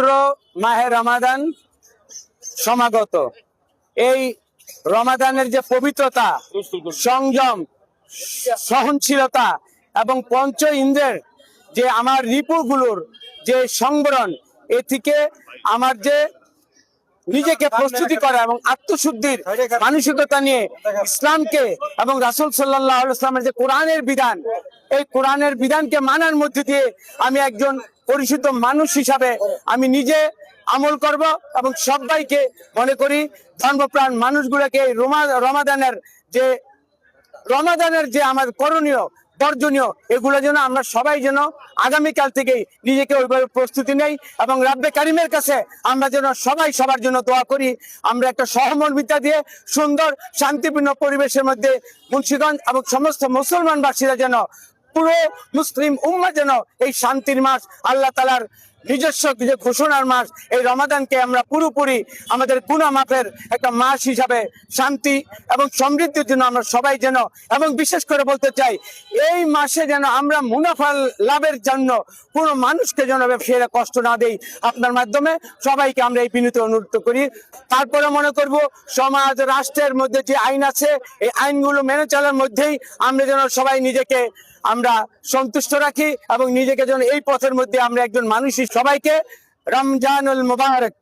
পবিত্র মাহে রমাদান সমাগত। এই রমাদানের যে পবিত্রতা, সংযম, সহনশীলতা এবং পঞ্চ ইন্দ্রের যে আমার রিপুগুলোর যে সংবরণ, এ থেকে আমার যে নিজেকে প্রস্তুতি করা এবং আত্মশুদ্ধির মানসিকতা নিয়ে ইসলামকে এবং রাসুল সাল্লাহ ইসলামের যে কোরআনের বিধান, এই কোরআনের বিধানকে মানার মধ্যে দিয়ে আমি একজন পরিশুদ্ধ মানুষ হিসাবে আমি নিজে আমল করব এবং সবাইকে মনে করি ধর্মপ্রাণ মানুষগুলোকে এই রোমা- রমাদানের যে রমাদানের যে আমার করণীয়, বর্জনীয়, এগুলো যেন আমরা সবাই যেন আগামীকাল থেকেই নিজেকে ওইভাবে প্রস্তুতি নেই এবং রাব্বে কারিমের কাছে আমরা যেন সবাই সবার জন্য দোয়া করি। আমরা একটা সহমর্মিতা দিয়ে সুন্দর, শান্তিপূর্ণ পরিবেশের মধ্যে মুন্সিগঞ্জ এবং সমস্ত মুসলমানবাসীরা যেন পুরো মুসলিম উম্মা যেন এই শান্তির মাস আল্লাহ তালার নিজস্ব যে ঘোষণার মাস। এই রমাদানকে আমরা পুরোপুরি আমাদের গুণা মাপের একটা মাস হিসাবে শান্তি এবং সমৃদ্ধির জন্য আমরা সবাই যেন এবং বিশেষ করে বলতে চাই, এই মাসে যেন আমরা মুনাফা লাভের জন্য কোনো মানুষকে যেন ব্যবসায়ীরা কষ্ট না দেই, আপনার মাধ্যমে সবাইকে আমরা এই বিনীত অনুরোধ করি। তারপরে মনে করব, সমাজ, রাষ্ট্রের মধ্যে যে আইন আছে, এই আইনগুলো মেনে চলার মধ্যেই আমরা যেন সবাই নিজেকে আমরা সন্তুষ্ট রাখি এবং নিজেকে যেন এই পথের মধ্যে আমরা একজন মানুষই সবাইকে রমজানুল মুবারক।